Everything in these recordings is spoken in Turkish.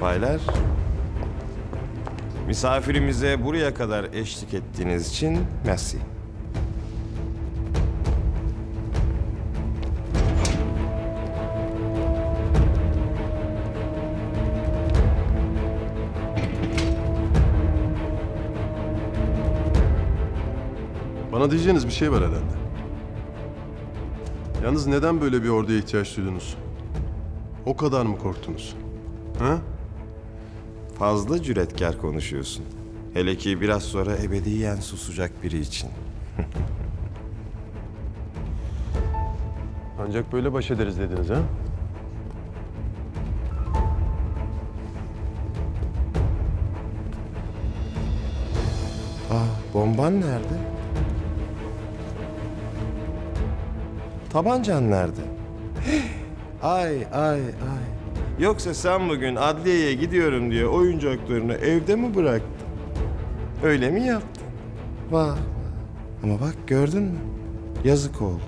Baylar, misafirimize buraya kadar eşlik ettiğiniz için merci. Bana diyeceğiniz bir şey var herhalde. Yalnız neden böyle bir orduya ihtiyaç duydunuz? O kadar mı korktunuz? Ha? Fazla cüretkar konuşuyorsun. Hele ki biraz sonra ebediyen susacak biri için. Ancak böyle baş ederiz dediniz ha? Ah, bomban nerede? Tabancan nerede? ay ay ay. Yoksa sen bugün adliyeye gidiyorum diye oyuncaklarını evde mi bıraktın? Öyle mi yaptın? Vah. Ama bak gördün mü? Yazık oldu.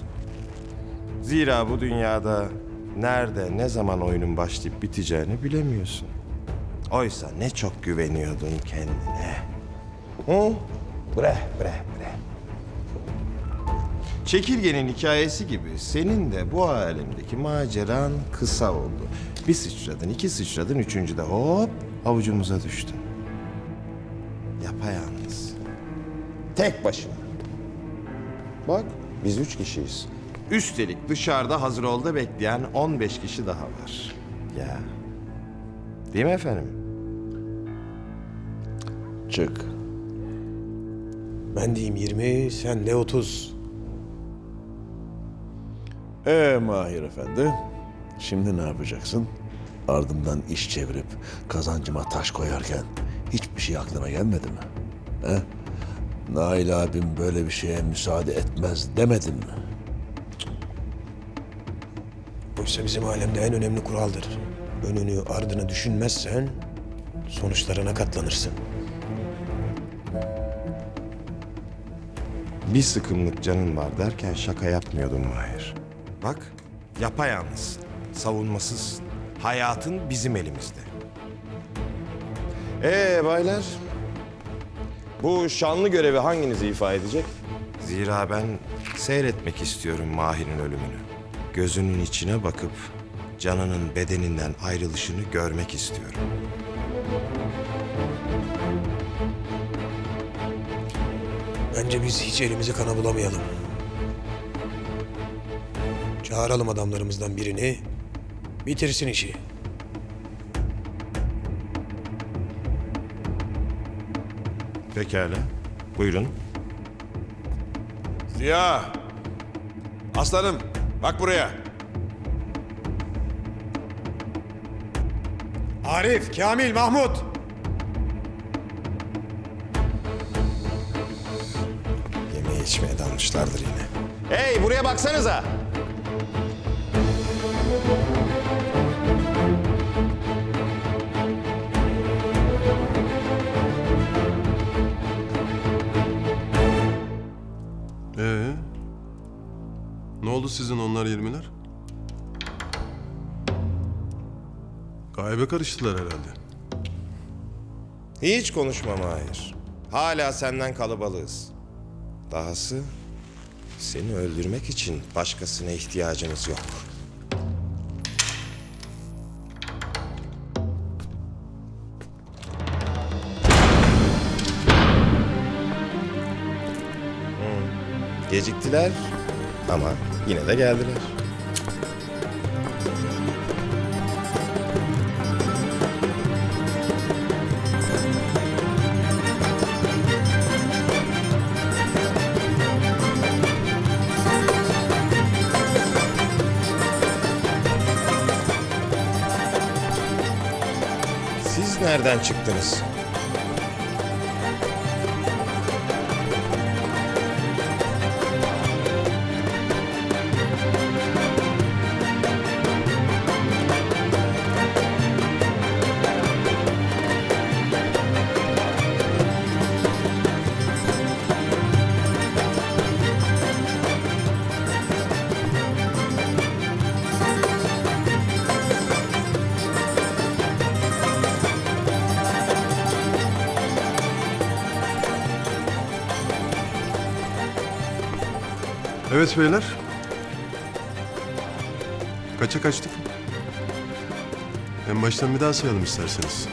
Zira bu dünyada nerede, ne zaman oyunun başlayıp biteceğini bilemiyorsun. Oysa ne çok güveniyordun kendine. Hı? Bre, bre, bre. Çekirgenin hikayesi gibi senin de bu alemdeki maceran kısa oldu. Bir sıçradın, iki sıçradın, üçüncüde hop avucumuza düştün. Yapayalnız. Tek başına. Bak biz üç kişiyiz. Üstelik dışarıda hazır olda bekleyen 15 kişi daha var. Ya. Değil mi efendim? Çık. Ben diyeyim 20, sen de 30. Ee Mahir Efendi, şimdi ne yapacaksın? Ardımdan iş çevirip kazancıma taş koyarken hiçbir şey aklına gelmedi mi? He? Nail abim böyle bir şeye müsaade etmez demedin mi? Oysa bizim alemde en önemli kuraldır. Önünü ardını düşünmezsen sonuçlarına katlanırsın. Bir sıkımlık canın var derken şaka yapmıyordum Mahir. Bak yapayalnız, savunmasız. Hayatın bizim elimizde. Ee baylar, bu şanlı görevi hanginizi ifa edecek? Zira ben seyretmek istiyorum Mahir'in ölümünü. Gözünün içine bakıp canının bedeninden ayrılışını görmek istiyorum. Bence biz hiç elimizi kana bulamayalım. Çağıralım adamlarımızdan birini, bitirsin işi. Pekala, buyurun. Ziya! Aslanım bak buraya. Arif, Kamil, Mahmut. Yemeğe içmeye dalmışlardır yine. Hey buraya baksanıza. Ee? Ne oldu sizin onlar yirmiler? Gaybe karıştılar herhalde. Hiç konuşma Mahir. Hala senden kalabalığız. Dahası seni öldürmek için başkasına ihtiyacımız yok. Geciktiler ama yine de geldiler. Siz nereden çıktınız? Evet beyler. Kaça kaçtık? En baştan bir daha sayalım isterseniz.